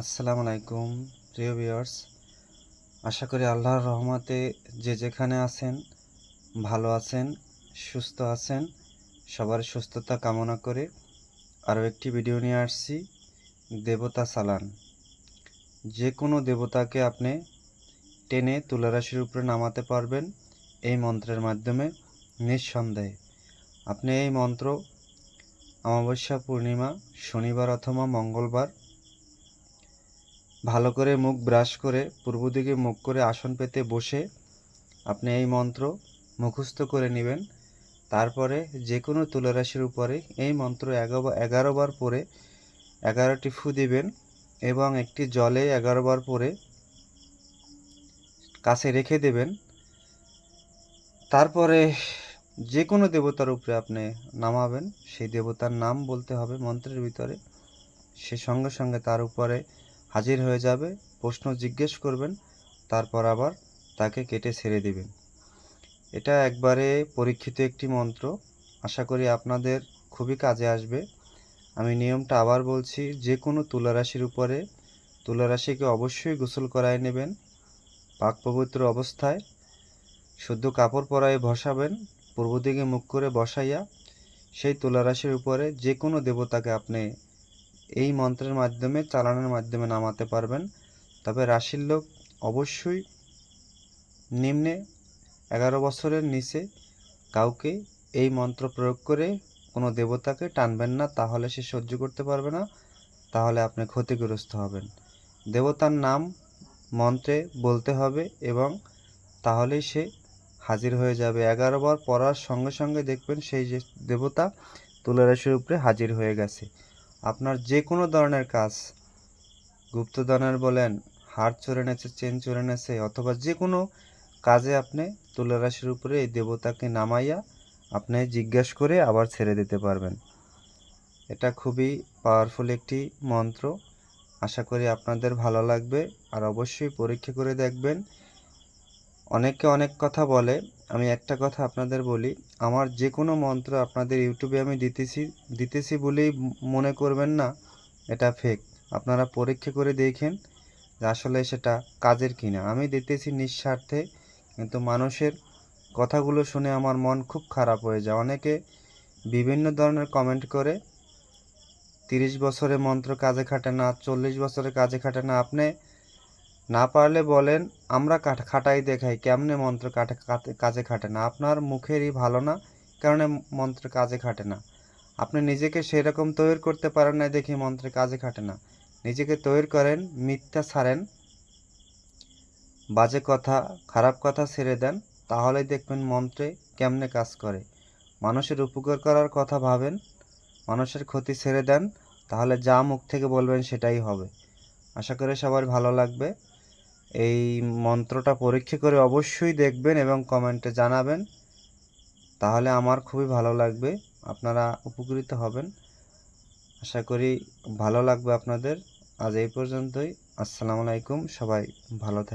আসসালামু আলাইকুম, প্রিয় ভিউয়ার্স আশা করি আল্লাহর রহমতে যে যেখানে আছেন, ভালো আছেন, সুস্থ আছেন, সবার সুস্থতা কামনা করে আরও একটি ভিডিও নিয়ে আসছি, দেবতা সালান। যে কোনো দেবতাকে আপনি টেনে তুলারাশির উপরে নামাতে পারবেন এই মন্ত্রের মাধ্যমে নিঃসন্দেহে। আপনি এই মন্ত্র অমাবস্যা পূর্ণিমা, শনিবার অথবা মঙ্গলবার ভালো করে মুখ ব্রাশ করে পূর্ব দিকে মুখ করে আসন পেতে বসে আপনি এই মন্ত্র মুখস্থ করে নেবেন। তারপরে যে কোনো তুলারাশির উপরে এই মন্ত্র এগারো বার পরে এগারোটি ফু দিবেন এবং একটি জলে এগারো বার পরে কাছে রেখে দেবেন। তারপরে যে কোনো দেবতার উপরে আপনি নামাবেন, সেই দেবতার নাম বলতে হবে মন্ত্রের ভিতরে। সে সঙ্গে সঙ্গে তার উপরে হাজির হয়ে যাবে, প্রশ্ন জিজ্ঞেস করবেন, তারপর আবার তাকে কেটে ছেড়ে দিবেন। এটা একবারে পরীক্ষিত একটি মন্ত্র। আশা করি আপনাদের খুবই কাজে আসবে। আমি নিয়মটা আবার বলছি, যে কোনো তুলারাশির উপরে তুলারাশিকে অবশ্যই গোসল করায় নেবেন। পাক পবিত্র অবস্থায় শুদ্ধ কাপড় পরায় বসাবেন, পূর্ব দিকে মুখ করে বসাইয়া সেই তুলারাশির উপরে যে কোনো দেবতাকে আপনি এই মন্ত্রের মাধ্যমে, চালানের মাধ্যমে নামাতে পারবেন। তবে রাশির লোক অবশ্যই নিম্নে এগারো বছরের নিচে কাউকে এই মন্ত্র প্রয়োগ করে কোনো দেবতাকে টানবেন না, তাহলে সে সহ্য করতে পারবে না, তাহলে আপনি ক্ষতিগ্রস্ত হবেন। দেবতার নাম মন্ত্রে বলতে হবে এবং তাহলেই সে হাজির হয়ে যাবে। এগারো বার পড়ার সঙ্গে সঙ্গে দেখবেন সেই যে দেবতা তুলারাশির উপরে হাজির হয়ে গেছে। আপনার যে কোনো ধরনের কাজ, গুপ্তধনের বলেন, হার চড়ে নেছে, চেন চড়ে নেছে, অথবা যে কোনো কাজে আপনি তুলারাশির উপরে এই দেবতাকে নামাইয়া আপনি জিজ্ঞাসা করে আবার ছেড়ে দিতে পারবেন। এটা খুবই পাওয়ারফুল একটি মন্ত্র। আশা করি আপনাদের ভালো লাগবে। আর অবশ্যই পরীক্ষা করে দেখবেন। অনেকে অনেক কথা বলে আমি একটা কথা আপনাদের বলি, আমার যে কোনো মন্ত্র আপনাদের ইউটিউবে আমি দিতেছি দিতেছি বলেই মনে করবেন না, এটা ফেক আপনারা পরীক্ষা করে দেখেন যে আসলে সেটা কাজের কিনা। আমি দিতেছি নিঃস্বার্থে, কিন্তু মানুষের কথাগুলো শুনে আমার মন খুব খারাপ হয়ে যায়। অনেকে বিভিন্ন ধরনের কমেন্ট করে, তিরিশ বছরে মন্ত্র কাজে খাটে না, চল্লিশ বছরে কাজে খাটে না। আপনি না পারলে বলেন, আমরা খাটাই দেখাই, কেমনে মন্ত্র কাটে কাজে খাটে না? আপনার মুখেরই ভালো না, কারণে মন্ত্র কাজে খাটে না। আপনি নিজেকে সেরকম তৈরি করতে পারেন না দেখি মন্ত্রে কাজে খাটে না। নিজেকে তৈরি করেন, মিথ্যা ছাড়েন, বাজে কথা, খারাপ কথা ছেড়ে দেন, তাহলেই দেখবেন মন্ত্রে কেমনে কাজ করে। মানুষের উপকার করার কথা ভাবেন, মানুষের ক্ষতি ছেড়ে দেন, তাহলে যা মুখ থেকে বলবেন সেটাই হবে। আশা করি সবার ভালো লাগবে। এই মন্ত্রটা পরীক্ষা করে অবশ্যই দেখবেন এবং কমেন্টে জানাবেন। তাহলে আমার খুবই ভালো লাগবে, আপনারা উপকৃত হবেন। আশা করি ভালো লাগবে আপনাদের। আজ এই পর্যন্তই। আসসালামু আলাইকুম, সবাই ভালো থাকবেন।